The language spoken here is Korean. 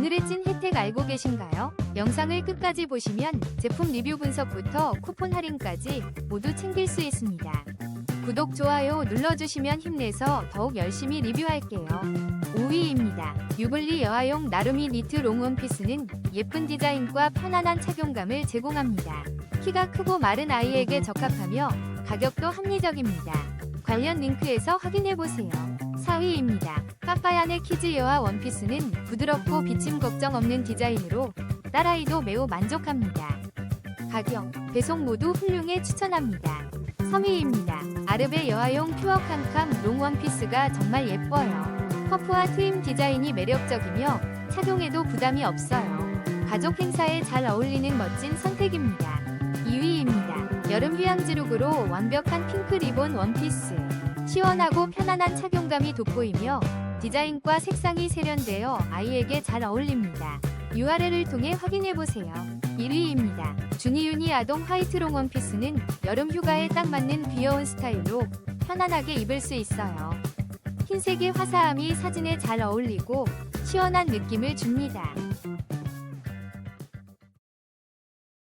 오늘의 찐 혜택 알고 계신가요? 영상을 끝까지 보시면 제품 리뷰 분석부터 쿠폰 할인까지 모두 챙길 수 있습니다. 구독, 좋아요 눌러주시면 힘내서 더욱 열심히 리뷰할게요. 5위입니다. 유블리 여아용 나루미 니트 롱 원피스는 예쁜 디자인과 편안한 착용감을 제공합니다. 키가 크고 마른 아이에게 적합하며 가격도 합리적입니다. 관련 링크에서 확인해보세요. 4위입니다. 빠빠얀의 키즈 여아 원피스는 부드럽고 비침 걱정 없는 디자인으로 딸아이도 매우 만족합니다. 가격, 배송 모두 훌륭해 추천합니다. 3위입니다. 아르베 여아용 퓨어 캄캄 롱 원피스가 정말 예뻐요. 퍼프와 트임 디자인이 매력적이며 착용해도 부담이 없어요. 가족 행사에 잘 어울리는 멋진 선택입니다. 2위입니다. 여름 휴양지 룩으로 완벽한 핑크 리본 원피스. 시원하고 편안한 착용감이 돋보이며 디자인과 색상이 세련되어 아이에게 잘 어울립니다. URL을 통해 확인해보세요. 1위입니다. 주니유니 아동 화이트롱 원피스는 여름 휴가에 딱 맞는 귀여운 스타일로 편안하게 입을 수 있어요. 흰색의 화사함이 사진에 잘 어울리고 시원한 느낌을 줍니다.